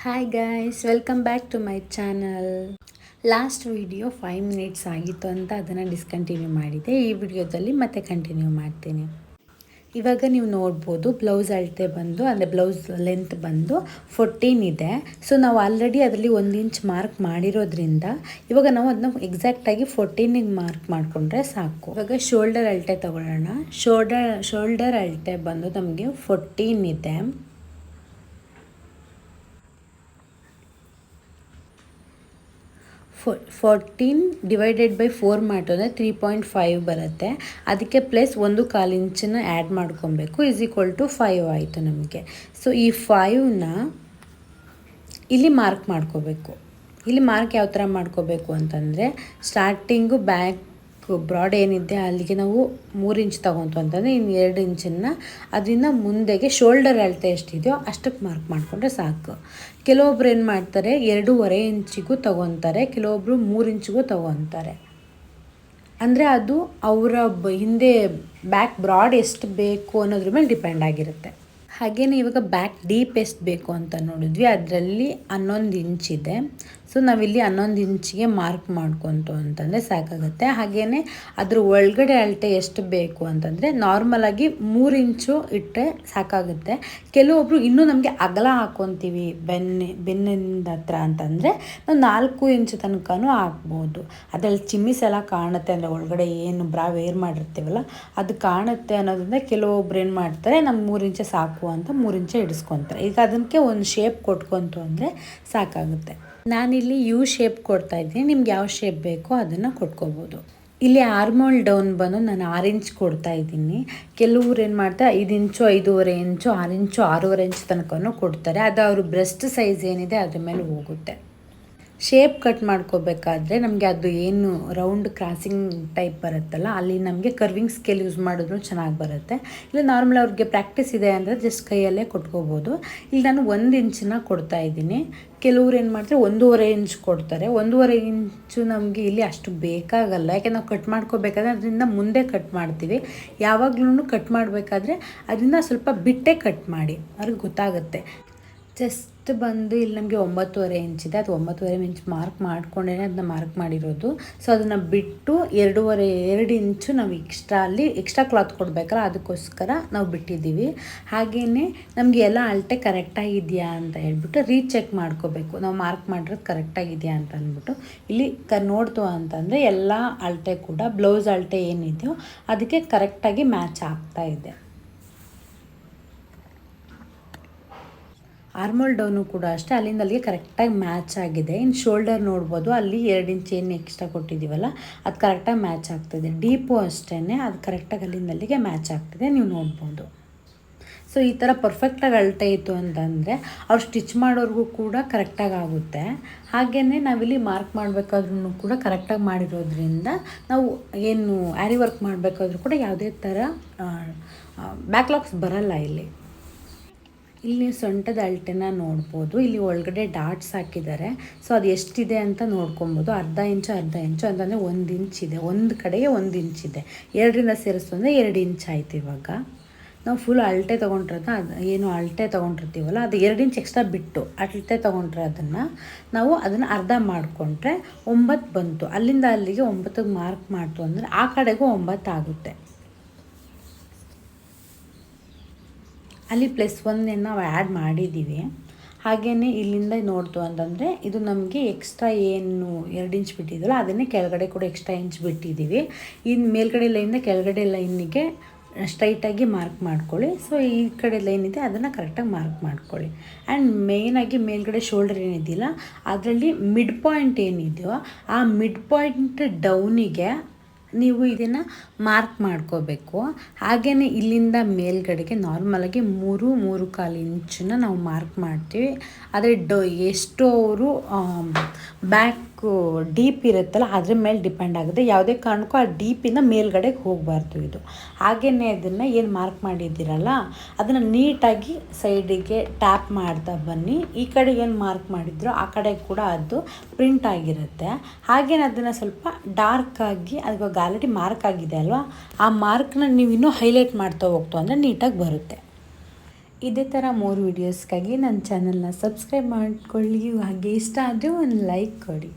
Hi guys welcome back to my channel last video five minutes ಆಗಿತ್ತು ಅಂತ ಅದನ್ನು discontinue ಮಾಡಿದೆ. ಈ ವಿಡಿಯೋದಲ್ಲಿ ಮತ್ತೆ ಕಂಟಿನ್ಯೂ ಮಾಡ್ತೀನಿ. ಇವಾಗ ನೀವು ನೋಡ್ಬೋದು ಬ್ಲೌಸ್ ಅಳತೆ ಬಂದು, ಅಂದರೆ ಬ್ಲೌಸ್ ಲೆಂತ್ ಬಂದು ಫೋರ್ಟೀನ್ ಇದೆ. ಸೊ ನಾವು ಆಲ್ರೆಡಿ ಅದರಲ್ಲಿ ಒಂದು ಇಂಚ್ ಮಾರ್ಕ್ ಮಾಡಿರೋದ್ರಿಂದ ಇವಾಗ ನಾವು ಅದನ್ನ ಎಕ್ಸಾಕ್ಟಾಗಿ ಫೋರ್ಟೀನಿಗೆ ಮಾರ್ಕ್ ಮಾಡಿಕೊಂಡ್ರೆ ಸಾಕು. ಇವಾಗ ಶೋಲ್ಡರ್ ಅಳತೆ ತಗೊಳ್ಳೋಣ. ಶೋಲ್ಡರ್ ಶೋಲ್ಡರ್ ಅಳತೆ ಬಂದು ನಮಗೆ ಫೋರ್ಟೀನ್ ಇದೆ. ಫೋ ಫೋರ್ಟೀನ್ ಡಿವೈಡೆಡ್ ಬೈ ಫೋರ್ ಮಾಡಿದ್ರೆ ತ್ರೀ ಪಾಯಿಂಟ್ ಫೈವ್ ಬರುತ್ತೆ. ಅದಕ್ಕೆ ಪ್ಲಸ್ ಒಂದು ಕಾಲು ಇಂಚನ್ನ ಆ್ಯಡ್ ಮಾಡ್ಕೊಬೇಕು. ಇಸ್ ಈಕ್ವಲ್ ಟು ಫೈವ್ ಆಯಿತು ನಮಗೆ. ಸೊ ಈ ಫೈವ್ನ ಇಲ್ಲಿ ಮಾರ್ಕ್ ಮಾಡ್ಕೋಬೇಕು. ಇಲ್ಲಿ ಮಾರ್ಕ್ ಯಾವ ಥರ ಮಾಡ್ಕೋಬೇಕು ಅಂತಂದರೆ ಸ್ಟಾರ್ಟಿಂಗು ಬ್ಯಾಕ್ ಬ್ರಾಡ್ ಏನಿದೆ ಅಲ್ಲಿಗೆ ನಾವು ಮೂರು ಇಂಚ್ ತೊಗೊಂತು ಅಂತಂದರೆ ಇನ್ನು ಎರಡು ಇಂಚನ್ನು ಅದರಿಂದ ಮುಂದೆಗೆ ಶೋಲ್ಡರ್ ಅಳತೆ ಎಷ್ಟಿದೆಯೋ ಅಷ್ಟಕ್ಕೆ ಮಾರ್ಕ್ ಮಾಡಿಕೊಂಡ್ರೆ ಸಾಕು. ಕೆಲವೊಬ್ರು ಏನು ಮಾಡ್ತಾರೆ, ಎರಡೂವರೆ ಇಂಚಿಗೂ ತೊಗೊತಾರೆ ಕೆಲವೊಬ್ಬರು ಮೂರು ಇಂಚಿಗೂ ತೊಗೊತಾರೆ. ಅಂದರೆ ಅದು ಅವರ ಬ, ಹಿಂದೆ ಬ್ಯಾಕ್ ಬ್ರಾಡ್ ಎಷ್ಟು ಬೇಕು ಅನ್ನೋದ್ರ ಮೇಲೆ ಡಿಪೆಂಡ್ ಆಗಿರುತ್ತೆ. ಹಾಗೆಯೇ ಇವಾಗ ಬ್ಯಾಕ್ ಡೀಪ್ ಎಷ್ಟು ಬೇಕು ಅಂತ ನೋಡಿದ್ವಿ, ಅದರಲ್ಲಿ ಹನ್ನೊಂದು ಇಂಚಿದೆ ಸೊ ನಾವಿಲ್ಲಿ ಹನ್ನೊಂದು ಇಂಚಿಗೆ ಮಾರ್ಕ್ ಮಾಡ್ಕೊತು ಅಂತಂದರೆ ಸಾಕಾಗುತ್ತೆ. ಹಾಗೆಯೇ ಅದ್ರ ಒಳಗಡೆ ಅಳತೆ ಎಷ್ಟು ಬೇಕು ಅಂತಂದರೆ ನಾರ್ಮಲಾಗಿ ಮೂರು ಇಂಚು ಇಟ್ಟರೆ ಸಾಕಾಗುತ್ತೆ. ಕೆಲವೊಬ್ಬರು ಇನ್ನೂ ನಮಗೆ ಅಗಲ ಹಾಕ್ಕೊತೀವಿ ಬೆನ್ನೆ, ಬೆನ್ನಿಂದ ಹತ್ರ ಅಂತಂದರೆ ನಾವು ನಾಲ್ಕು ಇಂಚು ತನಕನೂ ಹಾಕ್ಬೋದು. ಅದರಲ್ಲಿ ಚಿಮ್ಮಿಸ್ ಎಲ್ಲ ಕಾಣುತ್ತೆ ಅಂದರೆ ಒಳಗಡೆ ಏನು ಬ್ರಾ ವೇರ್ ಮಾಡಿರ್ತೀವಲ್ಲ, ಅದು ಕಾಣುತ್ತೆ ಅನ್ನೋದ್ರಿಂದ ಕೆಲವೊಬ್ರು ಏನು ಮಾಡ್ತಾರೆ ನಮ್ಮ ಮೂರು ಇಂಚೆ ಸಾಕು ಅಂತ ಮೂರು ಇಂಚೆ ಇಡಿಸ್ಕೊತಾರೆ ಈಗ ಅದಕ್ಕೆ ಒಂದು ಶೇಪ್ ಕೊಟ್ಕೊಂತು ಅಂದರೆ ಸಾಕಾಗುತ್ತೆ. ನಾನಿಲ್ಲಿ ಯು ಶೇಪ್ ಕೊಡ್ತಾ ಇದ್ದೀನಿ. ನಿಮ್ಗೆ ಯಾವ ಶೇಪ್ ಬೇಕೋ ಅದನ್ನು ಕೊಟ್ಕೋಬೋದು. ಇಲ್ಲಿ ಆರ್ಮೋಲ್ ಡೌನ್ ಬಂದು ನಾನು ಆರೆಂಜ್ ಕೊಡ್ತಾ ಇದ್ದೀನಿ. ಕೆಲವ್ರು ಏನು ಮಾಡ್ತಾರೆ, ಐದು ಇಂಚು, ಐದೂವರೆ ಇಂಚು, ಆರು ಇಂಚು, ಆರೂವರೆ ಇಂಚ್ ತನಕನೂ ಕೊಡ್ತಾರೆ. ಅದು ಅವ್ರ ಬ್ರೆಸ್ಟ್ ಸೈಜ್ ಏನಿದೆ ಅದ್ರ ಮೇಲೆ ಹೋಗುತ್ತೆ. ಶೇಪ್ ಕಟ್ ಮಾಡ್ಕೋಬೇಕಾದ್ರೆ ನಮಗೆ ಅದು ಏನು ರೌಂಡ್ ಕ್ರಾಸಿಂಗ್ ಟೈಪ್ ಬರುತ್ತಲ್ಲ, ಅಲ್ಲಿ ನಮಗೆ ಕರ್ವಿಂಗ್ ಸ್ಕೇಲ್ ಯೂಸ್ ಮಾಡಿದ್ರು ಚೆನ್ನಾಗಿ ಬರುತ್ತೆ. ಇಲ್ಲ ನಾರ್ಮಲ್ ಅವ್ರಿಗೆ ಪ್ರಾಕ್ಟೀಸ್ ಇದೆ ಅಂದರೆ ಜಸ್ಟ್ ಕೈಯಲ್ಲೇ ಕೊಟ್ಕೋಬೋದು. ಇಲ್ಲಿ ನಾನು ಒಂದು ಇಂಚನ್ನ ಕೊಡ್ತಾ ಇದ್ದೀನಿ. ಕೆಲವ್ರು ಏನು ಮಾಡ್ತಾರೆ, ಒಂದೂವರೆ ಇಂಚ್ ಕೊಡ್ತಾರೆ. ಒಂದೂವರೆ ಇಂಚು ನಮಗೆ ಇಲ್ಲಿ ಅಷ್ಟು ಬೇಕಾಗಲ್ಲ. ಯಾಕೆ ನಾವು ಕಟ್ ಮಾಡ್ಕೋಬೇಕಾದ್ರೆ ಅದರಿಂದ ಮುಂದೆ ಕಟ್ ಮಾಡ್ತೀವಿ. ಯಾವಾಗ್ಲೂ ಕಟ್ ಮಾಡಬೇಕಾದ್ರೆ ಅದರಿಂದ ಸ್ವಲ್ಪ ಬಿಟ್ಟೆ ಕಟ್ ಮಾಡಿ. ಅವ್ರಿಗೆ ಗೊತ್ತಾಗುತ್ತೆ. ಜಸ್ಟ್ ಬಂದು ಇಲ್ಲಿ ನಮಗೆ ಒಂಬತ್ತುವರೆ ಇಂಚಿದೆ ಅದು ಒಂಬತ್ತುವರೆ ಇಂಚ್ ಮಾರ್ಕ್ ಮಾಡ್ಕೊಂಡೇ ಅದನ್ನ ಮಾರ್ಕ್ ಮಾಡಿರೋದು. ಸೊ ಅದನ್ನು ಬಿಟ್ಟು ಎರಡೂವರೆ, ಎರಡು ಇಂಚು ನಾವು ಎಕ್ಸ್ಟ್ರಾ ಅಲ್ಲಿ ಎಕ್ಸ್ಟ್ರಾ ಕ್ಲಾತ್ ಕೊಡಬೇಕಲ್ಲ ಅದಕ್ಕೋಸ್ಕರ ನಾವು ಬಿಟ್ಟಿದ್ದೀವಿ. ಹಾಗೆಯೇ ನಮಗೆ ಎಲ್ಲ ಅಳತೆ ಕರೆಕ್ಟಾಗಿದೆಯಾ ಅಂತ ಹೇಳ್ಬಿಟ್ಟು ರೀಚೆಕ್ ಮಾಡ್ಕೋಬೇಕು. ನಾವು ಮಾರ್ಕ್ ಮಾಡಿರೋದು ಕರೆಕ್ಟಾಗಿದೆಯಾ ಅಂತ ಅಂದ್ಬಿಟ್ಟು. ಇಲ್ಲಿ ಕ, ನೋಡ್ತು ಅಂತಂದರೆ ಎಲ್ಲ ಅಳತೆ ಕೂಡ ಬ್ಲೌಸ್ ಅಳತೆ ಏನಿದೆಯೋ ಅದಕ್ಕೆ ಕರೆಕ್ಟಾಗಿ ಮ್ಯಾಚ್ ಆಗ್ತಾ ಇದೆ. ಆರ್ಮೋಲ್ ಡೌನು ಕೂಡ ಅಷ್ಟೇ, ಅಲ್ಲಿಂದ ಅಲ್ಲಿಗೆ ಕರೆಕ್ಟಾಗಿ ಮ್ಯಾಚ್ ಆಗಿದೆ. ಇನ್ನು ಶೋಲ್ಡರ್ ನೋಡ್ಬೋದು, ಅಲ್ಲಿ ಎರಡು ಇಂಚ್ ಏನು ಎಕ್ಸ್ಟ್ರಾ ಕೊಟ್ಟಿದ್ದೀವಲ್ಲ, ಅದು ಕರೆಕ್ಟಾಗಿ ಮ್ಯಾಚ್ ಆಗ್ತದೆ. ಡೀಪು ಅಷ್ಟೇ ಅದು ಕರೆಕ್ಟಾಗಿ ಅಲ್ಲಿಂದ ಅಲ್ಲಿಗೆ ಮ್ಯಾಚ್ ಆಗ್ತಿದೆ, ನೀವು ನೋಡ್ಬೋದು. ಸೊ, ಈ ಥರ ಪರ್ಫೆಕ್ಟಾಗಿ ಅಳತೆ ಇತ್ತು ಅಂತಂದರೆ, ಅವ್ರು ಸ್ಟಿಚ್ ಮಾಡೋರ್ಗೂ ಕೂಡ ಕರೆಕ್ಟಾಗಿ ಆಗುತ್ತೆ. ಹಾಗೆಯೇ ನಾವಿಲ್ಲಿ ಮಾರ್ಕ್ ಮಾಡಬೇಕಾದ್ರೂ ಕೂಡ ಕರೆಕ್ಟಾಗಿ ಮಾಡಿರೋದ್ರಿಂದ, ನಾವು ಏನು ಆ್ಯರಿ ವರ್ಕ್ ಮಾಡಬೇಕಾದ್ರೂ ಕೂಡ ಯಾವುದೇ ಥರ ಬ್ಯಾಕ್ಲಾಗ್ಸ್ ಬರಲ್ಲ ಇಲ್ಲಿ. ಇಲ್ಲಿ ನೀವು ಸೊಂಟದ ಅಳತೆನ ನೋಡ್ಬೋದು. ಇಲ್ಲಿ ಒಳಗಡೆ ಡಾಟ್ಸ್ ಹಾಕಿದ್ದಾರೆ. ಸೊ ಅದು ಎಷ್ಟಿದೆ ಅಂತ ನೋಡ್ಕೊಬೋದು. ಅರ್ಧ ಇಂಚು ಅರ್ಧ ಇಂಚು ಅಂತಂದರೆ ಒಂದು ಇಂಚ್ ಇದೆ. ಒಂದು ಕಡೆಗೆ ಒಂದು ಇಂಚ್ ಇದೆ. ಎರಡರಿಂದ ಸೇರಿಸ್ತಂದರೆ ಎರಡು ಇಂಚ್ ಆಯ್ತು ಇವಾಗ. ನಾವು ಫುಲ್ ಅಳತೆ ತೊಗೊಂಡಿರೋದು ಅದು ಏನು ಅಳತೆ ತೊಗೊಂಡಿರ್ತೀವಲ್ಲ, ಅದು ಎರಡು ಇಂಚ್ ಎಕ್ಸ್ಟ್ರಾ ಬಿಟ್ಟು ಅಳತೆ ತೊಗೊಂಡ್ರೆ ಅದನ್ನು ನಾವು ಅದನ್ನು ಅರ್ಧ ಮಾಡಿಕೊಂಡ್ರೆ ಒಂಬತ್ತು ಬಂತು. ಅಲ್ಲಿಂದ ಅಲ್ಲಿಗೆ ಒಂಬತ್ತಿಗೆ ಮಾರ್ಕ್ ಮಾಡ್ತು ಅಂದರೆ ಆ ಕಡೆಗೂ ಒಂಬತ್ತು ಆಗುತ್ತೆ. ಅಲ್ಲಿ ಪ್ಲಸ್ ಒನ್ನೇ ನಾವು ಆ್ಯಡ್ ಮಾಡಿದ್ದೀವಿ. ಹಾಗೆಯೇ ಇಲ್ಲಿಂದ ನೋಡ್ತು ಅಂತಂದರೆ ಇದು ನಮಗೆ ಎಕ್ಸ್ಟ್ರಾ ಏನು ಎರಡು ಇಂಚ್ ಬಿಟ್ಟಿದ್ದಲ್ಲ ಅದನ್ನೇ ಕೆಳಗಡೆ ಕೂಡ ಎಕ್ಸ್ಟ್ರಾ ಇಂಚ್ ಬಿಟ್ಟಿದ್ದೀವಿ. ಇನ್ನು ಮೇಲ್ಗಡೆ ಲೈನಿಂದ ಕೆಳಗಡೆ ಲೈನಿಗೆ ಸ್ಟ್ರೈಟಾಗಿ ಮಾರ್ಕ್ ಮಾಡ್ಕೊಳ್ಳಿ. ಸೊ ಈ ಕಡೆ ಲೈನ್ ಇದೆ, ಅದನ್ನು ಕರೆಕ್ಟಾಗಿ ಮಾರ್ಕ್ ಮಾಡ್ಕೊಳ್ಳಿ. ಆ್ಯಂಡ್ ಮೇಯ್ನಾಗಿ ಮೇಲ್ಗಡೆ ಶೋಲ್ಡರ್ ಏನಿದೆಯಲ್ಲ, ಅದರಲ್ಲಿ ಮಿಡ್ ಪಾಯಿಂಟ್ ಏನಿದೆಯೋ, ಆ ಮಿಡ್ ಪಾಯಿಂಟ್ ಡೌನಿಗೆ ನೀವು ಇದನ್ನು ಮಾರ್ಕ್ ಮಾಡ್ಕೋಬೇಕು. ಹಾಗೆಯೇ ಇಲ್ಲಿಂದ ಮೇಲ್ಗಡೆಗೆ ನಾರ್ಮಲಾಗಿ ಮೂರು ಮೂರು ಕಾಲು ಇಂಚನ್ನು ನಾವು ಮಾರ್ಕ್ ಮಾಡ್ತೀವಿ. ಆದರೆ ಡ ಎಷ್ಟು ಅವರು ಬ್ಯಾಕ್ ಡೀಪ್ ಇರುತ್ತಲ್ಲ, ಅದ್ರ ಮೇಲೆ ಡಿಪೆಂಡ್ ಆಗುತ್ತೆ. ಯಾವುದೇ ಕಾರಣಕ್ಕೂ ಆ ಡೀಪಿಂದ ಮೇಲ್ಗಡೆಗೆ ಹೋಗಬಾರ್ದು ಇದು. ಹಾಗೆಯೇ ಅದನ್ನು ಏನು ಮಾರ್ಕ್ ಮಾಡಿದ್ದೀರಲ್ಲ, ಅದನ್ನು ನೀಟಾಗಿ ಸೈಡಿಗೆ ಟ್ಯಾಪ್ ಮಾಡ್ತಾ ಬನ್ನಿ. ಈ ಕಡೆ ಏನು ಮಾರ್ಕ್ ಮಾಡಿದ್ರೋ ಆ ಕಡೆ ಕೂಡ ಅದು ಪ್ರಿಂಟ್ ಆಗಿರುತ್ತೆ. ಹಾಗೇನೆ ಅದನ್ನು ಸ್ವಲ್ಪ ಡಾರ್ಕಾಗಿ ಅದು ಆಲ್ರೆಡಿ ಮಾರ್ಕ್ ಆಗಿದೆ ಅಲ್ವಾ, ಆ ಮಾರ್ಕ್ನ ನೀವು ಇನ್ನೂ ಹೈಲೈಟ್ ಮಾಡ್ತಾ ಹೋಗ್ತು ಅಂದರೆ ನೀಟಾಗಿ ಬರುತ್ತೆ. ಇದೇ ಥರ ಮೋರ್ ವೀಡಿಯೋಸ್ಗಾಗಿ ನನ್ನ ಚಾನಲ್ನ ಸಬ್ಸ್ಕ್ರೈಬ್ ಮಾಡ್ಕೊಳ್ಳಿ. ಹಾಗೆ ಇಷ್ಟ ಆದರೆ ಒಂದು ಲೈಕ್ ಕೊಡಿ.